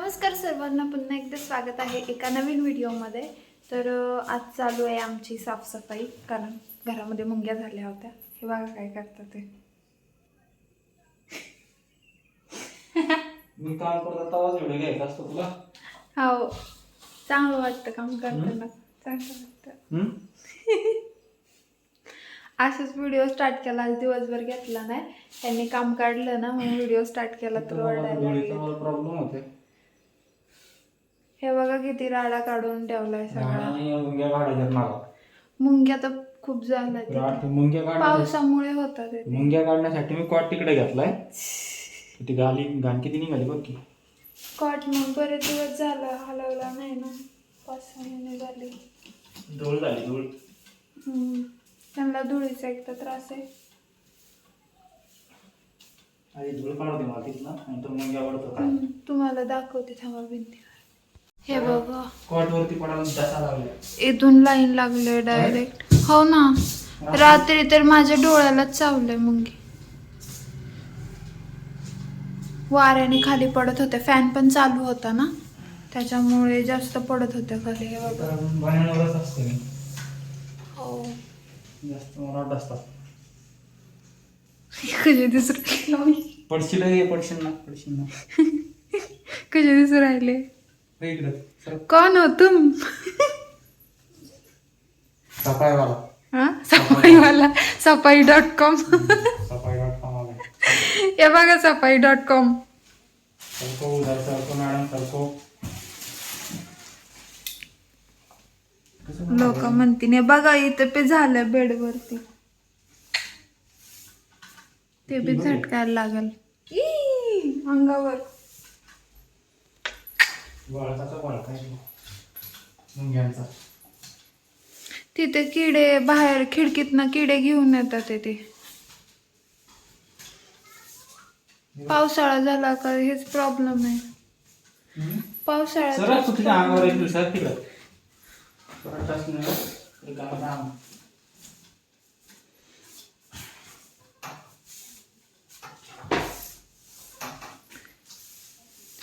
नमस्कार सर्वांना पुन्हा एकदा स्वागत आहे एका नवीन व्हिडिओमध्ये. तर आज चालू आहे आमची साफसफाई कारण घरामध्ये मुंग्या झाल्या होत्या. हे बघा काय करतात ते. मी काम करत तवाच व्हिडिओ घ्यायचा असतो तुला. हो. चांगलं वाटतं काम करताना. चांगलं वाटतं? असेच व्हिडिओ स्टार्ट केला आज दिवसभर घेतला नाही. त्यांनी काम काढलं ना म्हणून व्हिडिओ स्टार्ट केला तर ओरडायला प्रॉब्लेम होते हे बघा किती राडा काढून ठेवलाय सगळा. आणि मुंग्या मला. मुंग्या तर खूप. रात मुंग्या काढण्यासाठी पावसामुळे होतात ते मुंग्या काढण्यासाठी मी कॉट तिकडे घेतलाय. ती गाली घाण किती निघाली बघ की. कॉट मग बरेच दिवस झालं हलवला नाही ना. पाच सहा महिने झाले धूळ झाली धूळ. हम्म. त्यांना धुळीचा एक तर त्रास आहे. आधी धूळ काढते मला तिथनं. नंतर मुंग्या वाढतो हम्म. तुम्हाला दाखवते थांबा भिंतीवर हे बघा. कॉट वरती पडायला लागल्या? इथून लाईन लागले डायरेक्ट हो ना. रात्री तर माझ्या डोळ्यालाच चावलंय मुंगी. वाऱ्याने खाली पडत होते. फॅन पण चालू होता ना? त्याच्यामुळे जास्त पडत होत्या खाली. हे बघा. तर बाहेरवरच असते मी. हो. जास्त मला कसे दिसू राहिले पडशील हे पडशील ना पडशील ना. दिसू राहिले? इकडं सर कोण हो तुम? सकाळी वाला हा? सफाईवाला. सफाई डॉट कॉम. सकाळी डॉट कॉम आला हे बघा सफाई डॉट कॉम. सरको उधर सरको मॅडम सरको लोक म्हणतील बघा इथं पे झालं बेडवरती. ते बी झटकायला लागल. अंगावर. वळकाचा वळका आहे तो. मुंग्यांचा. तिथे किडे बाहेर खिडकीतनं किडे घेऊन येतात ते. पावसाळा झाला का हेच प्रॉब्लेम आहे. अंगावर तिकडं परत असणं रिकामं काम.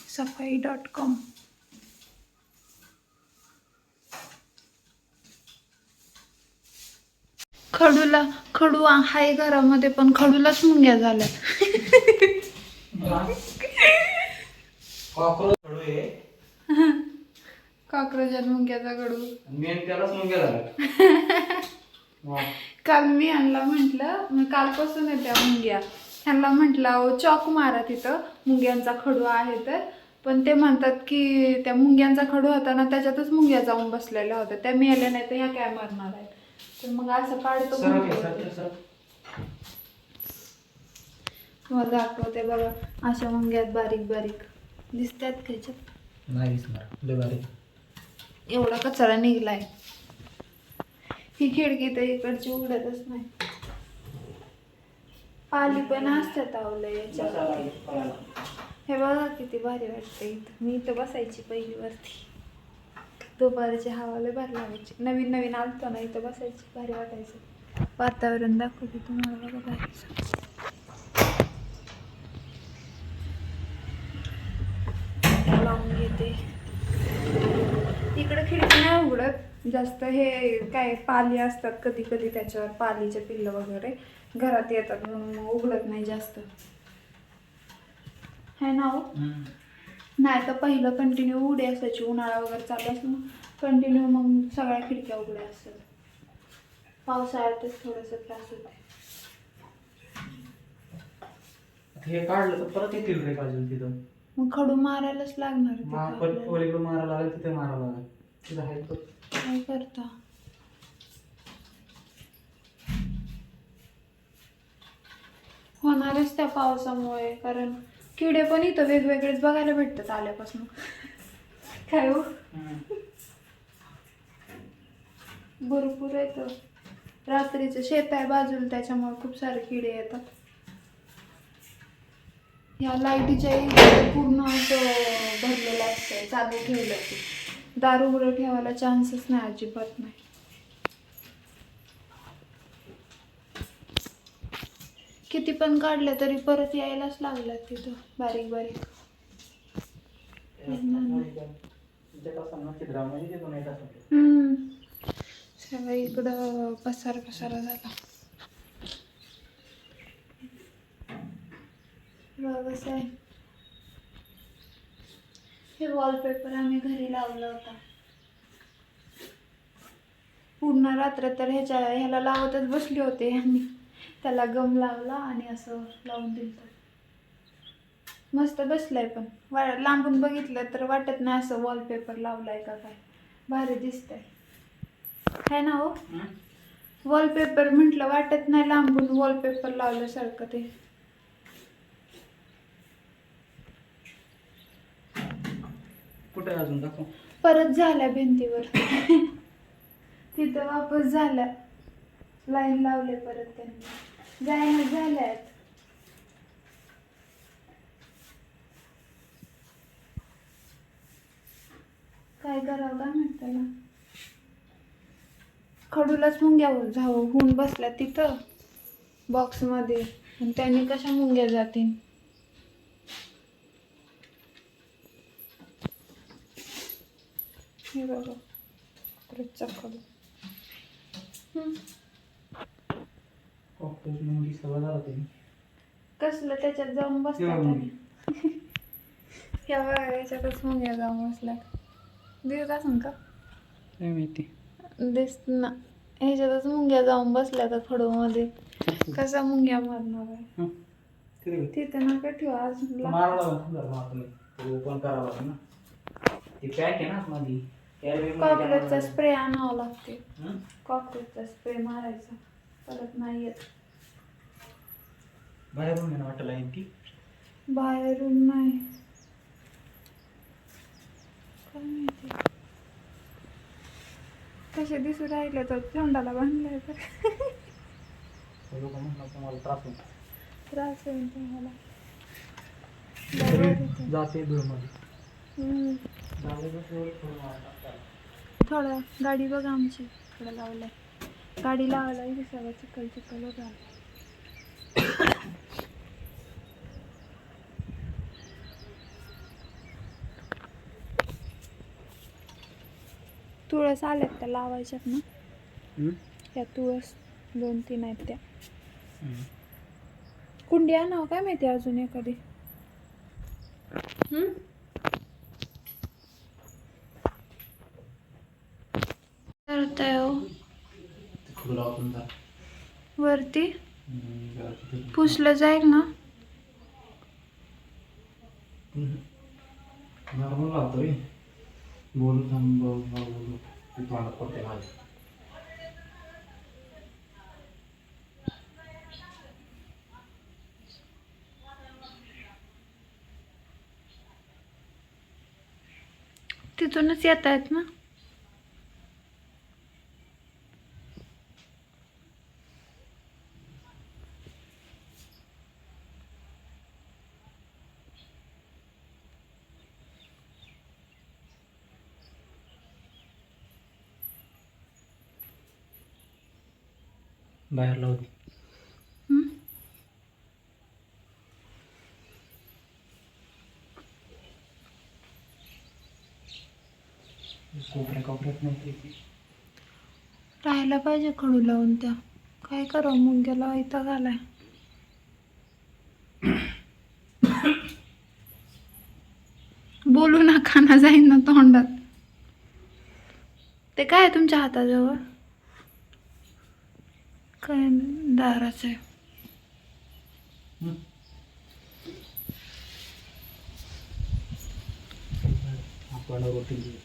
सफाई डॉट कॉम खडूला खडू हाय घरामध्ये पण खडूलाच मुंग्या झाल्या कॉकरोच खडू आहे. कॉक्रोच आणि मुंग्याचा खडू. मेन त्यालाच मुंग्या झाल्या वा. काल मी यांना म्हटलं मग कालपासून आहे त्या मुंग्या. ह्यांना म्हटलं अहो चॉक मारा तिथं मुंग्यांचा खडू आहे तर. पण ते म्हणतात की त्या मुंग्यांचा खडू होता ना त्याच्यातच मुंग्या जाऊन बसलेल्या होत्या. त्या मिळाल्या नाही तर ह्या काय मारणार आहेत? तर मग असं काढतो सरक आहे, म्हणतो सरक ते. आहे, सरक. तुम्हाला दाखवते बघा अशा मुंग्यात बारीक बारीक. दिसतात त्याच्यात नाही दिसणार. लय बारीक. एवढा कचरा निघलाय. ही खिडकी तर इकडची उघडतच नाही. पाली पण असतात आवलं याच्यावरती. हे बघा किती भारी वाटते इथं. मी इथं बसायची पहिली वरती दुपारची हवाला भारी लागायची नवीन नवीन आलतो ना इथं बसायची भारी वाटायचं. वातावरण दाखवते तुम्हाला बघा बाहेरचं लावून घेते. इकडं खिडकी नाही उघडत. जास्त हे काय पाली असतात कधी कधी त्याच्यावर पालीचे पिल्लं वगैरे घरात येतात म्हणून उघडत नाही जास्त. है ना हो? नाही तर पहिलं कंटिन्यू उघडे असायची उन्हाळा वगैरे चालू असं कंटिन्यू मग सगळ्या खिडक्या उघड्या असतात. पावसाळ्यातच थोडंसं त्रास होते हे काढलं तर परत येतील रे काजल तिथं. मग खडू मारायलाच लागणार तिथं मा- परत आपल्याला. पलीकडे मारायला लागेल तिथे मारायला लागेल. तिथं आहे. काय करता? होणारच त्या पावसामुळे कारण किडे पण इथं वेगवेगळेच बघायला भेटतात आल्यापासून. काय हो? भरपूर येतं रात्रीचं शेत आहे बाजूला त्याच्यामुळे खूप सारे किडे येतात. ह्या लाईटीच्या पूर्ण असं भरलेलं असतं चालू ठेवलं की. दार उघडं ठेवायला चान्सच नाही अजिबात नाही. किती पण काढलं तरी परत यायलाच लागलं तिथं बारीक बारीक. सगळं इकडं पसार पसारा झाला. हे वॉलपेपर आम्ही घरी लावला होता. पूर्ण रात्र तर ह्याच्या ह्याला लावतच बसले होते आणि त्याला गम लावला आणि असं लावून दिलं मस्त बसलाय पण. वा लांबून बघितलं तर वाटत नाही असं वॉलपेपर लावलाय का काय. भारी दिसतंय. है ना हो? वॉलपेपर म्हटलं वाटत नाही लांबून वॉलपेपर लावल्यासारखं ते. कुठे अजून परत झाल्या भिंतीवर. तिथं वापस झाल्या. लाईन लावले परत त्यांनी. जायना झाल्यात. काय करावं काय म्हणत त्याला? खडूलाच मुंग्या जावं होऊन बसल्या तिथं बॉक्समध्ये आणि त्यांनी कशा मुंग्या जातील हे बघा. परत खडू झालं कसलं त्याच्यात जाऊन बसतात या याच्यातच मुंग्या जाऊन बसल्या दिसत असेल का? काय माहिती. दिस ना. ह्याच्यातच मुंग्या जाऊन बसल्या तर खडूमध्ये कसा मुंग्या मारणार आहे? हं. किती? तिथे नका ठेवा अजून मारावं लागेल जरा मारतो मी ते ओपन करावं लागेल ना. ती पॅक आहे ना मध्ये कॉकरोचचा स्प्रे आणावा लागते. हं? कॉकरोचचा स्प्रे मारायचा. परत नाही येत बाहेरून घेणं वाटलं आहे ती? बाहेरून नाही. काय माहिती. कसे दिसू राहिले तर तोंडाला बांधलाय तर लोक म्हणलं तुम्हाला त्रास होतो. त्रास होईल तुम्हाला. जाते धुळमध्ये. हम्म. थोडं गाडी बघा आमची. थोडं लावलंय. गाडी लावायला सगळं चिखल चिखल होता तुळस आल्यात त्या लावायच्यात ना? हं? त्या तुळस दोन तीन आहेत त्या. कुंडी आणावं काय माहिती अजून एखादी? हो. वरती? पुसलं जाईल ना. नॉर्मल लावतो रे बोलू थांब बोल ती तोंडात पडते माझ्या तिथूनच येत आहेत ना? बाहेर लावते हम्म? कोपऱ्या कोपऱ्यात नव्हती ती राहायला पाहिजे खडू लावून त्या. काय करावं? मुंग्याला इथं घालाय. बोलू ना जाईन ना तोंडात. ते काय तुमच्या हाताजवळ? काय दाराच आहे. तोंडावरती घे.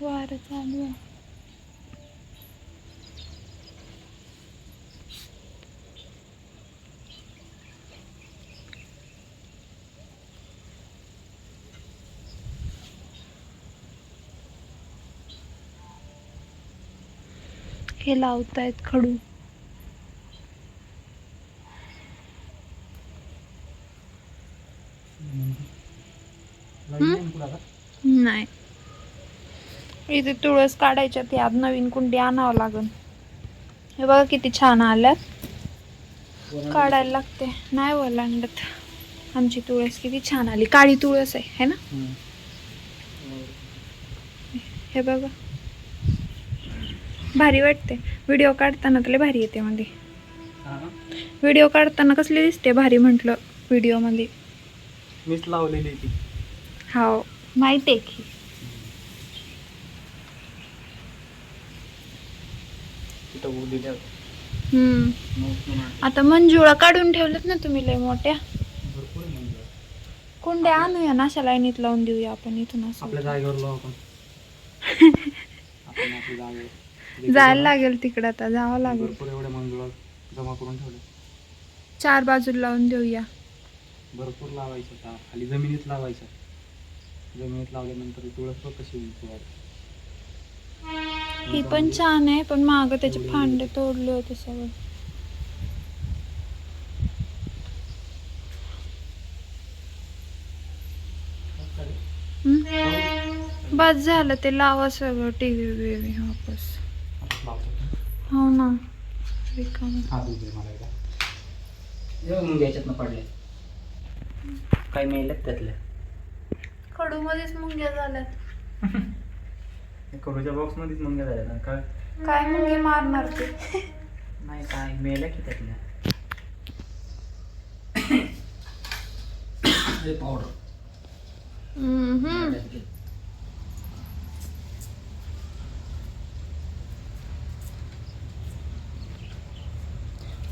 वारं चालू आहे हे लावतायत खडू. नाही. इथे तुळस काढायच्या ते आज नवीन कुंडी आणावं लागन. हे बघा किती छान आल्यात. काढायला लागते. नाही ओलांडत आमची तुळस किती छान आली. काळी तुळस आहे है ना? हे बघा. भारी वाटते. व्हिडिओ काढताना तुला भारी येते मध्ये. व्हिडिओ काढताना कसली दिसते भारी म्हटलं व्हिडिओमध्ये मीच लावलेली ती. हाव. माहिती आहे की. आता मंजुळा काढून ठेवल्यात ना तुम्ही लय मोठ्या. कोंड्या आणूया ना अशा लाईनीत लावून देऊया आपण इथून असं. आपल्या जागेवर लावू आपण. आपण आपल्या जागेवर. जायला लागेल तिकडं आता जावं लागेल. भरपूर जमा करून ठेवले. चार बाजूला लावून देऊया. भरपूर लावायचं आता खाली जमिनीत लावायचं. जमिनीत लावल्यानंतर तुळस बघ कशी वाढते. ही पण छान आहे पण माग त्याचे फांदे तोडले होते सगळे. हम्म? बस झालं ते लावा सगळं टीव्ही बिव्ही वापस. हो ना. रिकामं. मला एकदा. हे बघ मुंग्या याच्यातनं पडले काही मेल्यात त्यातल्या. कडूमध्येच मुंग्या झाल्यात. करूच्या बॉक्स मध्येच मुंग्या झाल्या ना काय? काय मुंगी मारणार ते? नाही काय? मेल्या की त्यातल्या. पावडर हम्म.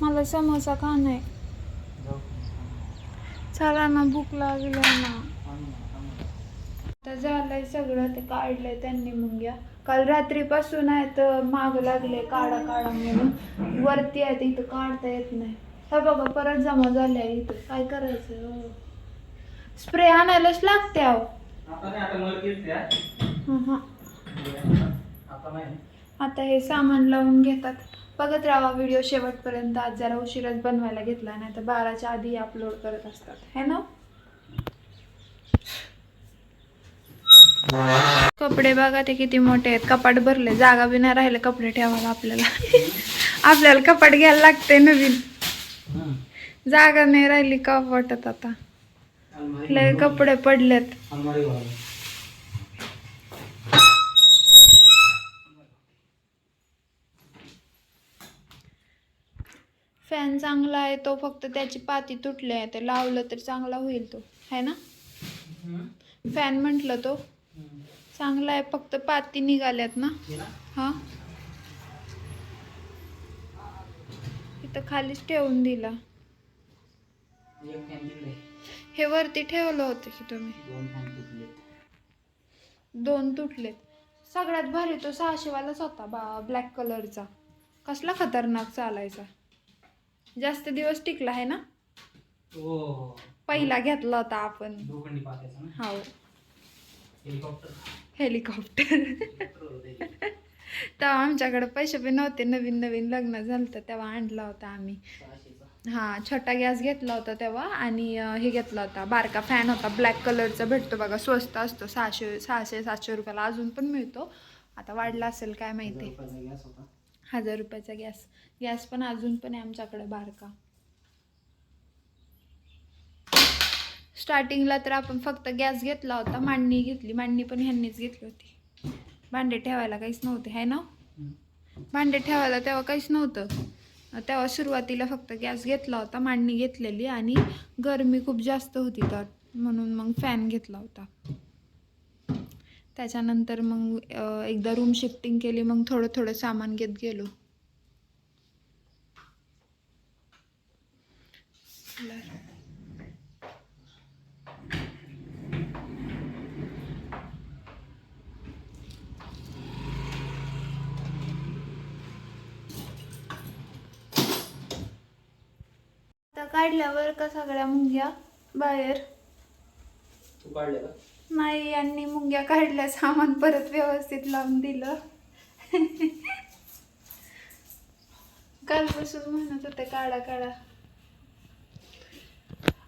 मला समोसा खाणं आहे चला ना भूक लागली ना. आता झालंय सगळं ते काढलंय त्यांनी मुंग्या काल रात्रीपासून आहे तर माग लागले काढा काढा म्हणून. वरती आहे इथं काढता येत नाही. हे बघा परत जमा झाल्या इथं. काय करायचं? स्प्रे आणायलाच लागते अहो. हं, हं. आता हे सामान लावून घेतात. बघत राहा व्हिडिओ शेवटपर्यंत. आज जरा उशिराच बनवायला घेतला नाही तर बाराच्या आधी अपलोड करत असतात. है ना? कपडे बघा ते किती मोठे आहेत. कपाट भरले. जागा बी नाही राहिले कपडे ठेवायला आपल्याला. आपल्याला कपाट घ्यायला लागते नवीन. जागा नाही राहिली का वाटत आता? लय कपडे पडलेत. फॅन चांगला आहे तो फक्त त्याची पाती तुटली आहे ते लावलं तर चांगला होईल तो है ना? फॅन म्हटलं तो. चांगला आहे फक्त पाती निघाल्यात ना? हे ना? हा? इथं खालीच ठेवून दिला. हे वरती ठेवलं होतं की तुम्ही. दोन तुटलेत. सगळ्यात भारी तो सहाशेवालाच होता बा ब्लॅक कलरचा कसला खतरनाक चालायचा. जास्त दिवस टिकला आहे ना? हो. पहिला घेतला होता आपण. दोघंडी पात्याचा ना? हो हेलिकॉप्टर. तेव्हा आमच्याकडे पैसे बी नव्हते. नवीन नवीन लग्न झालं तेव्हा आणला होता आम्ही. हा छोटा गॅस घेतला होता तेव्हा आणि अं, हे घेतला होता. बारका फॅन होता. ब्लॅक कलरचा भेटतो बघा. स्वस्त असतो. सहाशे सहाशे सातशे रुपयाला अजून पण मिळतो. आता वाढला असेल काय माहिती. गॅस होता. हजार रुपयाचा गॅस. गॅस पण अजून पण आहे आमच्याकडे बारका. स्टार्टिंगला तर आपण फक्त गॅस घेतला होता मांडणी घेतली. मांडणी पण ह्यांनीच घेतली होती. भांडे ठेवायला काहीच नव्हते है ना? भांडे ठेवायला तेव्हा काहीच नव्हतं. तेव्हा सुरुवातीला फक्त गॅस घेतला होता मांडणी घेतलेली आणि गरमी खूप जास्त होती तर म्हणून मग फॅन घेतला होता. त्याच्यानंतर मग एकदा रूम शिफ्टिंग केली मग थोडं थोडं सामान घेत गेलो. आता काढल्यावर का सगळ्या मुंग्या बाहेर? तू काढले का? नाही यांनी मुंग्या काढल्या सामान परत व्यवस्थित लावून दिलं. कालपासून म्हणत होते काढा काढा.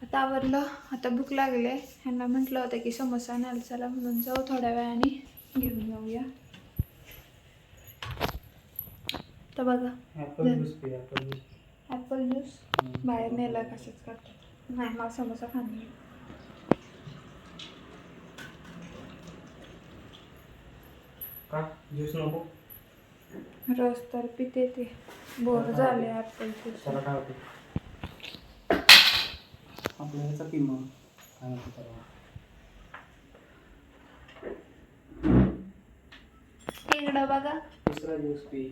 आता आवरलं आता भूक लागले. ह्यांना म्हटलं होतं की समोसा आणायला चला म्हणून जाऊ थोड्या वेळाने. घेऊन जाऊया तर बघा. ॲपल ज्यूस बाहेर नेलं कशाच करतात नाही मला समोसा खाणे का? ज्यूस नको? रस तर पिते ते. बोर झाले ज्यूस त्याला काय होते आपल्या ह्याचा की मग. काय म्हणतो त्याला? इकडं बघा. दुसरा ज्यूस पी.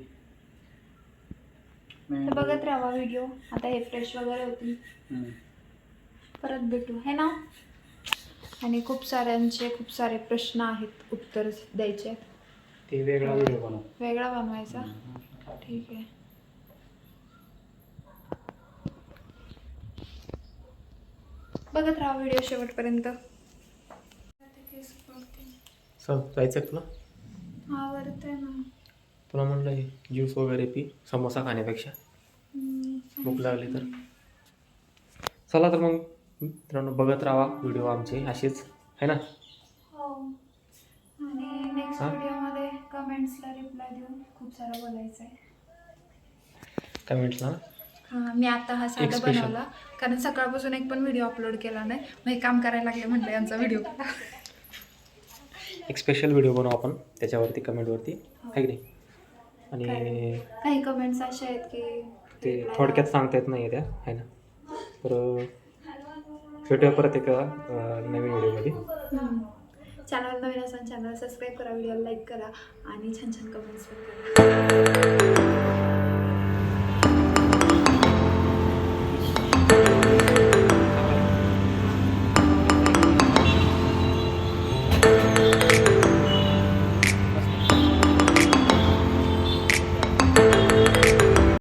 तर बघत राहा व्हिडिओ. आता हे फ्रेश वगैरे हम्म. परत भेटू. है ना? आणि खूप साऱ्यांचे खूप सारे प्रश्न आहेत. उत्तर द्यायचे ते वेगळा व्हिडिओ बनव. वेगळा बनवायचा? ठीक आहे. बघत राहा व्हिडिओ शेवटपर्यंत. चल जायचं तुला. आवडतंय ना. तुला म्हणलं हे ज्यूस वगैरे पी समोसा खाण्यापेक्षा. भूक लागली तर. चला तर मग मित्रांनो बघत राहा व्हिडिओ आमचे असेच. है ना? हो. आणि नेक्स्ट हा? व्हिडिओमध्ये कमेंट्सला रिप्लाय देऊन खूप सारं बोलायचं आहे कमेंट्सला हां मी आता हा साधा. बनवला. कारण सकाळपासून एक पण व्हिडिओ अपलोड केला नाही. मग हे काम करायला लागले म्हटलं यांचा व्हिडिओ एक स्पेशल व्हिडिओ बनवू आपण. त्याच्यावरती कमेंटवरती आहे की नाही? आणि काही कमेंट्स अशा आहेत की ते reply थोडक्यात सांगता येत नाही त्या. आहे ना? तर भेटूया परत एका अं, नवीन व्हिडिओमध्ये चॅनल नवीन असाल चॅनल सबस्क्राईब करा व्हिडिओला लाईक करा आणि छान छान कमेंट्स पण करा.